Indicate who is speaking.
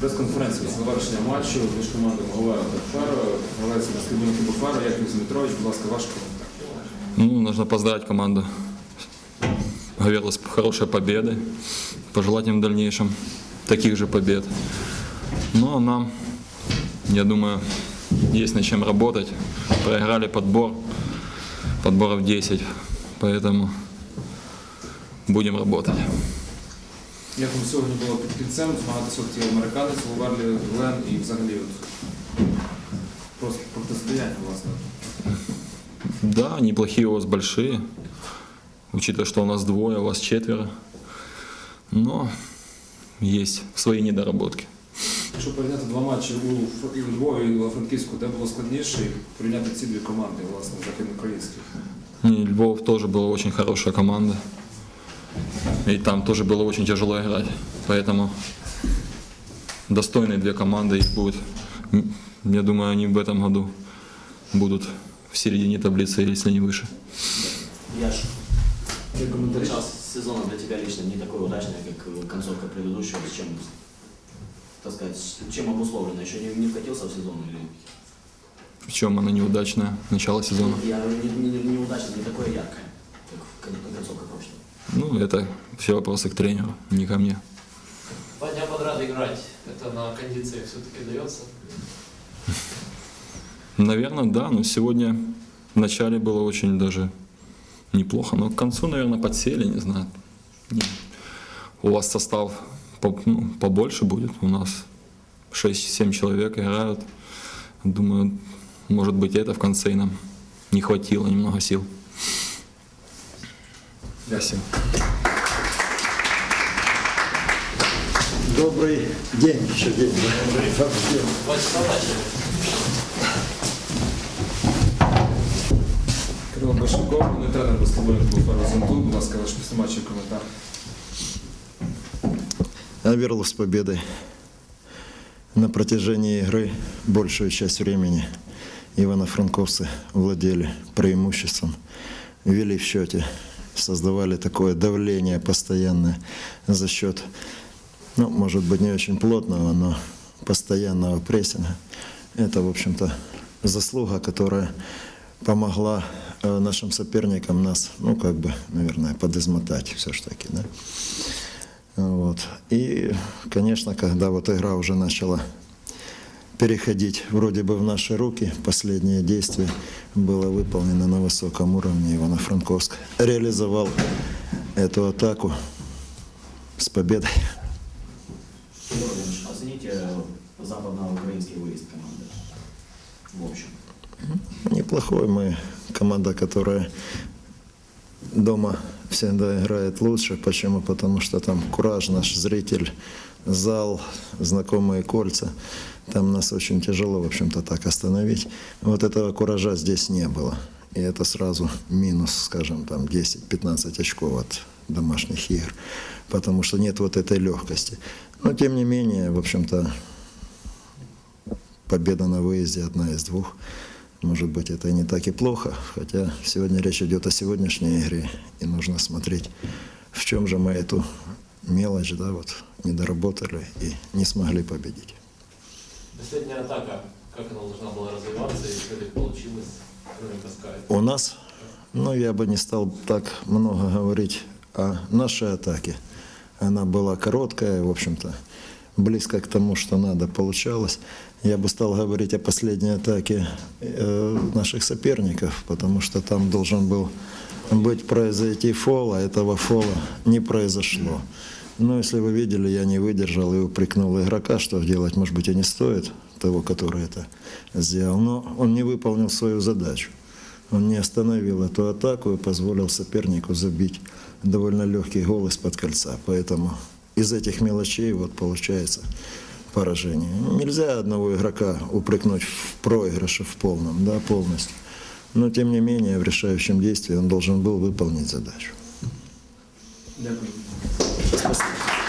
Speaker 1: Прес-конференція з завершення матчу між командами Говера та Феро. Гравець баскетбольного клубу Феро, Яків Змитрович, будь ласка, ваш коментар.
Speaker 2: Ну, нужно поздравить команду. Говерлась хорошей победой. Пожелать им в дальнейшем таких же побед. Ну, а нам, я думаю, есть над чем работать. Проиграли подбор, подборов 10, поэтому будем работать.
Speaker 1: Як сьогодні було під кінцем змагатися от і американець, Луверлі, Глен і взагалі от, просто протистояння, власне.
Speaker 2: Да, неплохие у вас большие, учитывая, что у нас двое, у вас четверо. Но есть свои недоработки.
Speaker 1: Якщо порівняти два матчі у і у Львові і у Франківську, де було складніше, і порівняти ці дві команди, власне, західноукраїнські.
Speaker 2: И Львов тоже была очень хорошая команда. И там тоже было очень тяжело играть. Поэтому достойные две команды их будет. М, Я думаю, они в этом году будут в середине таблицы, если не выше.
Speaker 3: Яш, начало сезона для тебя лично не такой удачный, как э, концовка предыдущего. С чем, так сказать, чем обусловлено? Еще не, не вкатился в сезон или...
Speaker 2: В чем она неудачная, начало сезона.
Speaker 3: Я не, не, не неудачно, не такое яркое, как кон- концовка.
Speaker 2: Ну, это все вопросы к тренеру, не ко мне.
Speaker 4: Два дня подряд играть, это на кондициях все-таки дается.
Speaker 2: Наверное, да, но сегодня в начале было очень даже неплохо, но к концу, наверное, подсели, не знаю. У вас состав ну, побольше будет, у нас 6-7 человек играют. Думаю, может быть, это в конце и нам не хватило немного сил. Спасибо.
Speaker 5: Добрый день, еще день.
Speaker 4: часа начали.
Speaker 1: Кирило Башаков, не тренер баскетбольного клубу Феро Зенту. Будь ласка, ваш післяматчевий коментар.
Speaker 5: Аверлов с победой. На протяжении игры большую часть времени ивано-франковцы владели преимуществом, вели в счете, создавали такое давление постоянное за счет, ну, может быть, не очень плотного, но постоянного прессинга. Это, в общем-то, заслуга, которая помогла э, нашим соперникам нас, ну, как бы, наверное, подизмотать все-таки, да. Вот. И, конечно, когда вот игра уже начала переходить вроде бы в наши руки, последнее действие было выполнено на высоком уровне. Ивано-Франковск реализовал эту атаку с победой.
Speaker 3: Оцените э, западноукраинский выезд команды в общем.
Speaker 5: Неплохой мы команда, которая дома всегда играет лучше. Почему? Потому что там кураж, наш зритель, зал, знакомые кольца. Там нас очень тяжело, в общем-то, так остановить. Вот этого куража здесь не было. И это сразу минус, скажем, там 10-15 очков от домашних игр. Потому что нет вот этой легкости. Но, тем не менее, в общем-то, победа на выезде одна из двух. Может быть, это не так и плохо, хотя сегодня речь идет о сегодняшней игре, и нужно смотреть, в чем же мы эту мелочь, да, вот, не доработали и не смогли победить.
Speaker 4: Последняя атака, как она должна была развиваться и что так получилось, кроме Каскаев.
Speaker 5: У нас, ну, я бы не стал так много говорить о нашей атаке. Она была короткая, в общем-то, близко к тому, что надо, получалось. Я бы стал говорить о последней атаке э, наших соперников, потому что там должен был быть произойти фол, а этого фола не произошло. Но если вы видели, я не выдержал и упрекнул игрока, что делать, может быть, и не стоит того, который это сделал. Но он не выполнил свою задачу. Он не остановил эту атаку и позволил сопернику забить довольно легкий гол из-под кольца. Поэтому из этих мелочей вот получается поражение. Нельзя одного игрока упрекнуть в проигрыше в полном, да, полностью. Но тем не менее в решающем действии он должен был выполнить задачу.
Speaker 1: Дякую.
Speaker 5: Спасибо.